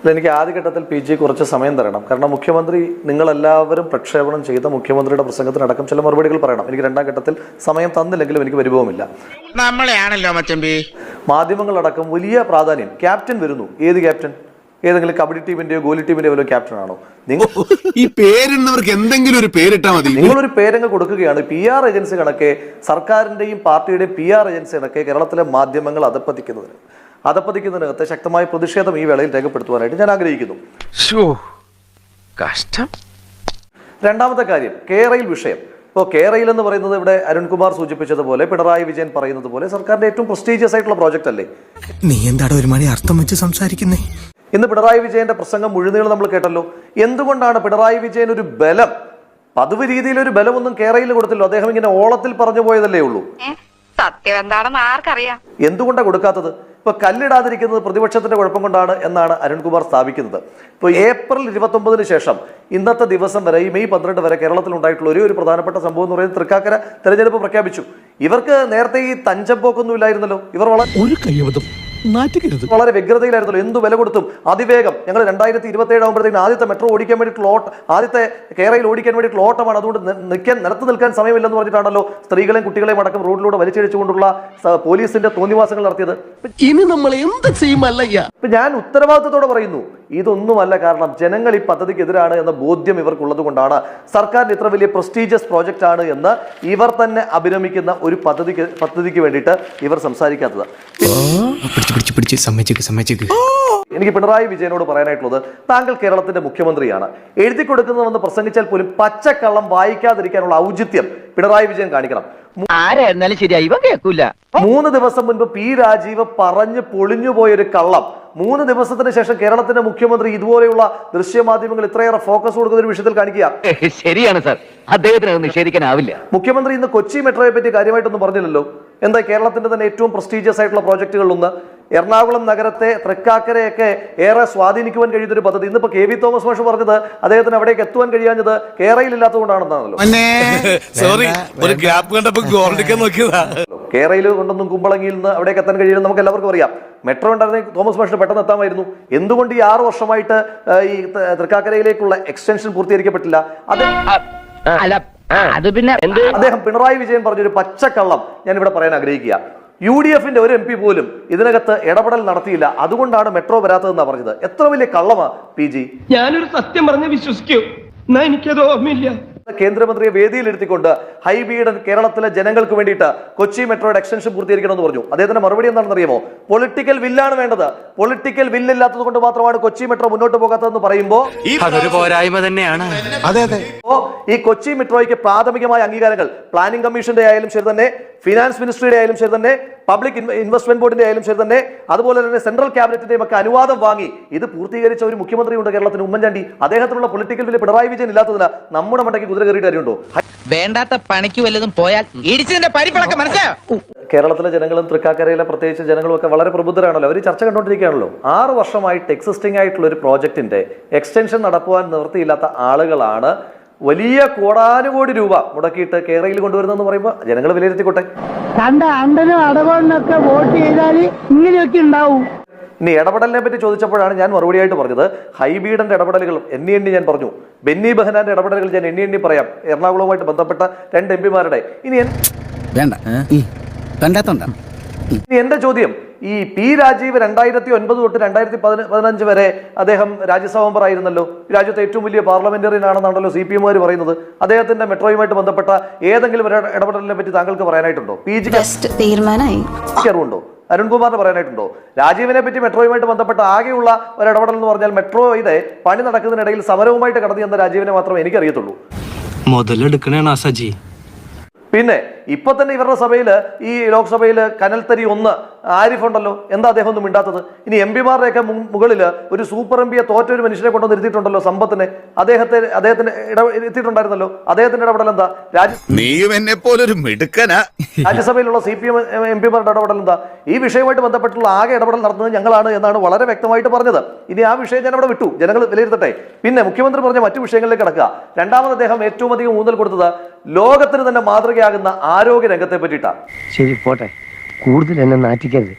അല്ല, എനിക്ക് ആദ്യഘട്ടത്തിൽ പി ജി കുറച്ച് സമയം തരണം. കാരണം മുഖ്യമന്ത്രി നിങ്ങളെല്ലാവരും പ്രക്ഷേപണം ചെയ്ത മുഖ്യമന്ത്രിയുടെ പ്രസംഗത്തിനടക്കം ചില മറുപടികൾ പറയണം. എനിക്ക് രണ്ടാം ഘട്ടത്തിൽ സമയം തന്നില്ലെങ്കിലും എനിക്ക് പരിഭവമില്ല. നമ്മളെയാണല്ലോ മച്ചമ്പി മാധ്യമങ്ങളടക്കം വലിയ പ്രാധാന്യം. ക്യാപ്റ്റൻ വരുന്നു. ഏത് ക്യാപ്റ്റൻ? ഏതെങ്കിലും കബഡി ടീമിന്റെയോ ഗോലി ടീമിന്റെയോ വല്ല ക്യാപ്റ്റൻ ആണോ നിങ്ങൾ ഈ പേരിടുന്നവർക്ക് എന്തെങ്കിലും ഒരു പേരിട്ടാൽ മതി. നിങ്ങളൊരു പേരങ്ങ് കൊടുക്കുകയാണ്. പി ആർ ഏജൻസി കണക്കെ സർക്കാരിന്റെയും പാർട്ടിയുടെയും പി ആർ ഏജൻസി കണക്കെ കേരളത്തിലെ മാധ്യമങ്ങൾ അധപ്പതിക്കുന്നതിന് അധപ്പതിക്കുന്നതിനകത്ത് ശക്തമായ പ്രതിഷേധം ഈ വേളയിൽ രേഖപ്പെടുത്തുവാനായിട്ട് ഞാൻ ആഗ്രഹിക്കുന്നു. കഷ്ടം. രണ്ടാമത്തെ കാര്യം കേരയിൽ വിഷയം. ഇപ്പോൾ കേരയിൽ എന്ന് പറയുന്നത് ഇവിടെ അരുൺകുമാർ സൂചിപ്പിച്ചതുപോലെ പിണറായി വിജയൻ പറയുന്നത് പോലെ സർക്കാരിന്റെ ഏറ്റവും പ്രസ്റ്റീജിയസ് ആയിട്ടുള്ള പ്രോജക്റ്റ് അല്ലേ? നീ എന്താണ് ഒരു മണി അർത്ഥം വെച്ച് സംസാരിക്കുന്നേ? ഇന്ന് പിണറായി വിജയന്റെ പ്രസംഗം മുഴുനീളം നമ്മൾ കേട്ടല്ലോ. എന്തുകൊണ്ടാണ് പിണറായി വിജയൻ ഒരു ബലം? പതിവ് രീതിയിൽ ഒരു ബലമൊന്നും കേരയിൽ കൊടുത്തില്ലോ. അദ്ദേഹം ഇങ്ങനെ ഓളത്തിൽ പറഞ്ഞു പോയതല്ലേ ഉള്ളൂ. സത്യം എന്താണെന്ന് ആർക്കറിയാം. എന്തുകൊണ്ടാണ് കൊടുക്കാത്തത്? ഇപ്പൊ കല്ലിടാതിരിക്കുന്നത് പ്രതിപക്ഷത്തിന്റെ കുഴപ്പം കൊണ്ടാണ് എന്നാണ് അരുൺകുമാർ സ്ഥാപിക്കുന്നത്. ഇപ്പോൾ ഏപ്രിൽ ഇരുപത്തൊമ്പതിന് ശേഷം ഇന്നത്തെ ദിവസം വരെ ഈ മെയ് പന്ത്രണ്ട് വരെ കേരളത്തിൽ ഉണ്ടായിട്ടുള്ള ഒരേ ഒരു പ്രധാനപ്പെട്ട സംഭവം എന്ന് പറയുന്നത് തൃക്കാക്കര തെരഞ്ഞെടുപ്പ് പ്രഖ്യാപിച്ചു. ഇവർക്ക് നേരത്തെ ഈ തഞ്ചം പോക്കൊന്നും ഇല്ലായിരുന്നല്ലോ. ഇവർ വളരെ ഒരു കയ്യബദ്ധം നാറ്റുകരുത് വളരെ വ്യഗ്രതയിലായിരുന്നല്ലോ. എന്ത് വില കൊടുത്തും അതിവേഗം. ഞങ്ങൾ രണ്ടായിരത്തി ഇരുപത്തി ഏഴ് ആകുമ്പോഴത്തേക്കും ആദ്യത്തെ മെട്രോ ഓടിക്കാൻ വേണ്ടിയിട്ടുള്ള ഓട്ട ആദ്യത്തെ കേരളയിൽ ഓടിക്കാൻ വേണ്ടിയിട്ടുള്ള ഓട്ടമാണ് അതുകൊണ്ട് നിൽക്കാൻ നിലത്ത് നിൽക്കാൻ സമയമില്ലെന്ന് പറഞ്ഞിട്ടാണല്ലോ സ്ത്രീകളെയും കുട്ടികളെയും അടക്കം റോഡിലൂടെ വലിച്ചിഴച്ചുകൊണ്ടുള്ള പോലീസിന്റെ തോന്നിവാസങ്ങൾ നടത്തിയത്. ഇനി നമ്മൾ എന്ത് ചെയ്യുമല്ലയ്യ ഇപ്പൊ ഞാൻ ഉത്തരവാദിത്തത്തോടെ പറയുന്നു ഇതൊന്നുമല്ല കാരണം ജനങ്ങൾ ഈ പദ്ധതിക്ക് എതിരാണ് എന്ന ബോധ്യം ഇവർക്കുള്ളത് കൊണ്ടാണ് സർക്കാരിന് ഇത്ര വലിയ പ്രസ്റ്റീജിയസ് പ്രോജക്റ്റ് ആണ് എന്ന് ഇവർ തന്നെ അഭിരമിക്കുന്ന ഒരു പദ്ധതിക്ക് പദ്ധതിക്ക് വേണ്ടിയിട്ട് ഇവർ സംസാരിക്കാത്തത്. പിടിച്ച് പിടിച്ച് പിടിച്ച്. സമ്മതിച്ചേക്ക് സമ്മതിച്ചേക്ക്. എനിക്ക് പിണറായി വിജയനോട് പറയാനായിട്ടുള്ളത് താങ്കൾ കേരളത്തിന്റെ മുഖ്യമന്ത്രിയാണ്. എഴുതി കൊടുക്കുന്നതെന്ന് പ്രസംഗിച്ചാൽ പോലും പച്ചക്കള്ളം വായിക്കാതിരിക്കാനുള്ള ഔചിത്യം പിണറായി വിജയൻ കാണിക്കണം. ആരായിരുന്നാലും ഇവ കേൾക്കൂല മൂന്ന് ദിവസം മുൻപ് പി രാജീവ് പറഞ്ഞ് പൊളിഞ്ഞു പോയൊരു കള്ളം. മൂന്ന് ദിവസത്തിന് ശേഷം കേരളത്തിന്റെ മുഖ്യമന്ത്രി ഇതുപോലെയുള്ള ദൃശ്യമാധ്യമങ്ങൾ ഇത്രയേറെ ഫോക്കസ് കൊടുക്കുന്ന ഒരു വിഷയത്തിൽ കാണിക്കുക. ശരിയാണ് സർ. അദ്ദേഹത്തിന് നിഷേധിക്കാനാവില്ല. മുഖ്യമന്ത്രി ഇന്ന് കൊച്ചി മെട്രോയെ പറ്റി കാര്യമായിട്ടൊന്നും പറഞ്ഞില്ലല്ലോ. എന്താ കേരളത്തിന്റെ തന്നെ ഏറ്റവും പ്രസ്റ്റീജിയസ് ആയിട്ടുള്ള പ്രോജക്റ്റുകളിലൊന്ന് എറണാകുളം നഗരത്തെ തൃക്കാക്കരയൊക്കെ ഏറെ സ്വാധീനിക്കുവാൻ കഴിയുന്നൊരു പദ്ധതി. ഇന്നിപ്പോ കെ വി തോമസ് മാഷ് പറഞ്ഞത് അദ്ദേഹത്തിന് അവിടേക്ക് എത്തുവാൻ കഴിയാഞ്ഞത് കേരളയിലില്ലാത്തതുകൊണ്ടാണെന്നാണല്ലോ സോറി ഒരു ഗ്യാപ്പ് കണ്ടപ്പോ ഗോൾഡിക്കാൻ നോക്കിയതാ. കേരളയിൽ കൊണ്ടൊന്നും കുമ്പളങ്ങിയിൽ നിന്ന് അവിടേക്ക് എത്താൻ കഴിയുന്നത് നമുക്ക് എല്ലാവർക്കും അറിയാം. മെട്രോ ഉണ്ടായിരുന്നെങ്കിൽ തോമസ് മാഷിന് പെട്ടെന്ന് എത്താമായിരുന്നു. എന്തുകൊണ്ട് ഈ ആറു വർഷമായിട്ട് ഈ തൃക്കാക്കരയിലേക്കുള്ള എക്സ്റ്റൻഷൻ പൂർത്തീകരിക്കപ്പെട്ടില്ല? അത് അത് പിന്നെ എന്ത്? അദ്ദേഹം പിണറായി വിജയൻ പറഞ്ഞൊരു പച്ചക്കള്ളം ഞാൻ ഇവിടെ പറയാൻ ആഗ്രഹിക്കുക. യു ഡി എഫിന്റെ ഒരു എം പി പോലും ഇതിനകത്ത് ഇടപെടൽ നടത്തിയില്ല. അതുകൊണ്ടാണ് മെട്രോ വരാത്തതെന്നാണ് പറഞ്ഞത്. എത്ര വലിയ കള്ളമാ പി ജി? ഞാനൊരു സത്യം പറഞ്ഞ് വിശ്വസിക്കൂ. എന്നാ എനിക്കത് ഓർമ്മയില്ല. കേന്ദ്രമന്ത്രിയെ വേദിയിലിരുത്തിക്കൊണ്ട് ഹൈബീഡൻ കേരളത്തിലെ ജനങ്ങൾക്ക് വേണ്ടിയിട്ട് കൊച്ചി മെട്രോയുടെ എക്സ്റ്റൻഷൻ പൂർത്തീകരിക്കണമെന്ന് പറഞ്ഞു. അദ്ദേഹത്തിന്റെ മറുപടി എന്താണെന്ന് അറിയാമോ പൊളിറ്റിക്കൽ വില്ലാണ് വേണ്ടത്. പൊളിറ്റിക്കൽ വില്ലില്ലാത്തത് കൊണ്ട് മാത്രമാണ് കൊച്ചി മെട്രോ മുന്നോട്ട് പോകാത്തതെന്ന് പറയുമ്പോൾ പോരായ്മ തന്നെയാണ്. അതെ അതെ. ഇപ്പോ ഈ കൊച്ചി മെട്രോയ്ക്ക് പ്രാഥമികമായ അംഗീകാരങ്ങൾ പ്ലാനിംഗ് കമ്മീഷന്റെ ആയാലും ശരി തന്നെ ഫിനാൻസ് മിനിസ്ട്രിയുടെ ആയാലും ശരി തന്നെ പബ്ലിക് ഇൻവെസ്റ്റ്മെന്റ് ബോർഡിന്റെ ആയാലും ശരി തന്നെ. അതുപോലെ തന്നെ സെൻട്രൽ ക്യാബിനറ്റിന്റെയും ഒക്കെ അനുവാദം വാങ്ങി ഇത് പൂർത്തീകരിച്ച ഒരു മുഖ്യമന്ത്രിയുണ്ട് കേരളത്തിന് ഉമ്മൻചാണ്ടി. അദ്ദേഹത്തിനുള്ള പൊളിറ്റിക്കൽ വില പിണറായി വിജയൻ ഇല്ലാത്തതിന് നമ്മുടെ മണ്ടയ്ക്ക് കുതിര കയറിയിട്ട് കാര്യമുണ്ടോ? വേണ്ടാത്ത പണിക്ക് വല്ലതും പോയാൽ ഇടിച്ചതിന്റെ പരിപ്പളക്കം മനസ്സിലായോ? കേരളത്തിലെ ജനങ്ങളും തൃക്കാക്കരയിലെ പ്രത്യേകിച്ച് ജനങ്ങളും ഒക്കെ വളരെ പ്രബുദ്ധരാണല്ലോ. അവർ ചർച്ച കണ്ടുകൊണ്ടിരിക്കുകയാണല്ലോ ആറ് വർഷമായിട്ട് എക്സിസ്റ്റിംഗ് ആയിട്ടുള്ള ഒരു പ്രോജക്റ്റിന്റെ എക്സ്റ്റൻഷൻ നടപ്പുവാൻ നിവൃത്തിയില്ലാത്ത ആളുകളാണ് വലിയ കോടാനുകോടി രൂപ മുടക്കിയിട്ട് കേരളയിൽ കൊണ്ടുവരുന്നെന്ന് പറയുമ്പോൾ ജനങ്ങൾ വിലയിരുത്തിക്കോട്ടെ. കണ്ട അണ്ടനും അടവണ്ണൊക്കെ വോട്ട് ചെയ്താൽ ഇങ്ങനെയൊക്കെ ഉണ്ടാവും. ഇനി ഇടപെടലിനെ പറ്റി ചോദിച്ചപ്പോഴാണ് ഞാൻ മറുപടിയായിട്ട് പറഞ്ഞത്. ഹൈബീഡന്റെ ഇടപെടലുകൾ എണ്ണി എണ്ണി ഞാൻ പറഞ്ഞു. ബെന്നി ബഹനാന്റെ ഇടപെടലുകൾ ഞാൻ എണ്ണി എണ്ണി പറയാം. എറണാകുളവുമായിട്ട് ബന്ധപ്പെട്ട രണ്ട് എം പിമാരുടെ. ഇനി വേണ്ട. ഇനി എന്റെ ചോദ്യം ഈ പി രാജീവ് രണ്ടായിരത്തി ഒൻപത് തൊട്ട് രണ്ടായിരത്തി പതിന- പതിനഞ്ച് വരെ അദ്ദേഹം രാജ്യസഭ മെമ്പർ ആയിരുന്നല്ലോ രാജ്യത്തെ ഏറ്റവും വലിയ പാർലമെന്ററിയൻ ആണെന്നാണല്ലോ സി പി എമ്മുകാർ പറയുന്നത്. അദ്ദേഹത്തിന്റെ മെട്രോയുമായിട്ട് ബന്ധപ്പെട്ട ഏതെങ്കിലും ഒരു ഇടപെടലിനെ പറ്റി താങ്കൾക്ക് പറയാനായിട്ടുണ്ടോ? P G അറിവുണ്ടോ? അരുൺകുമാറിന് പറയാനായിട്ടുണ്ടോ? രാജീവിനെ പറ്റി മെട്രോയുമായിട്ട് ബന്ധപ്പെട്ട ആകെയുള്ള ഒരു ഇടപെടൽ എന്ന് പറഞ്ഞാൽ മെട്രോയുടെ പണി നടക്കുന്നതിനിടയിൽ സമരവുമായിട്ട് കടന്നു ചെന്ന രാജീവിനെ മാത്രമേ എനിക്കറിയത്തുള്ളൂ. പിന്നെ ഇപ്പൊ തന്നെ ഇവരുടെ സഭയിൽ ഈ ലോക്സഭയിൽ കനൽത്തരി ഒന്ന് ആരിഫ് ഉണ്ടല്ലോ എന്താ അദ്ദേഹം ഒന്നും മിണ്ടാത്തത്? ഇനി എം പിമാരുടെയൊക്കെ മുകളിൽ ഒരു സൂപ്പർ എം പിയെ തോറ്റ ഒരു മനുഷ്യനെ കൊണ്ടുവന്ന് ഇരുത്തിയിട്ടുണ്ടല്ലോ സമ്പത്തിനെ. അദ്ദേഹത്തെ അദ്ദേഹത്തിന് ഇട എത്തിയിട്ടുണ്ടായിരുന്നല്ലോ അദ്ദേഹത്തിന്റെ ഇടപെടൽ എന്താ? രാജ്യ നീയും എന്നെ പോലൊരു മിടുക്കനാ. രാജ്യസഭയിലുള്ള സി പി എം എം പിമാരുടെ ഇടപെടൽ എന്താ? ഈ വിഷയവുമായിട്ട് ബന്ധപ്പെട്ടുള്ള ആകെ ഇടപെടൽ നടത്തുന്നത് ഞങ്ങളാണ് എന്നാണ് വളരെ വ്യക്തമായിട്ട് പറഞ്ഞത്. ഇനി ആ വിഷയം ഞാൻ അവിടെ വിട്ടു. ജനങ്ങൾ വിലയിരുത്തട്ടെ. പിന്നെ മുഖ്യമന്ത്രി പറഞ്ഞ മറ്റു വിഷയങ്ങളിലേക്ക് കിടക്കുക. രണ്ടാമത് അദ്ദേഹം ഏറ്റവും അധികം ഊന്നൽ കൊടുത്തത് ലോകത്തിന് തന്നെ മാതൃകയാകുന്ന ആരോഗ്യ രംഗത്തെ പറ്റിയിട്ടാണ് ശരി പോട്ടെ. കൂടുതൽ എന്നെ നാറ്റിക്കരുത്.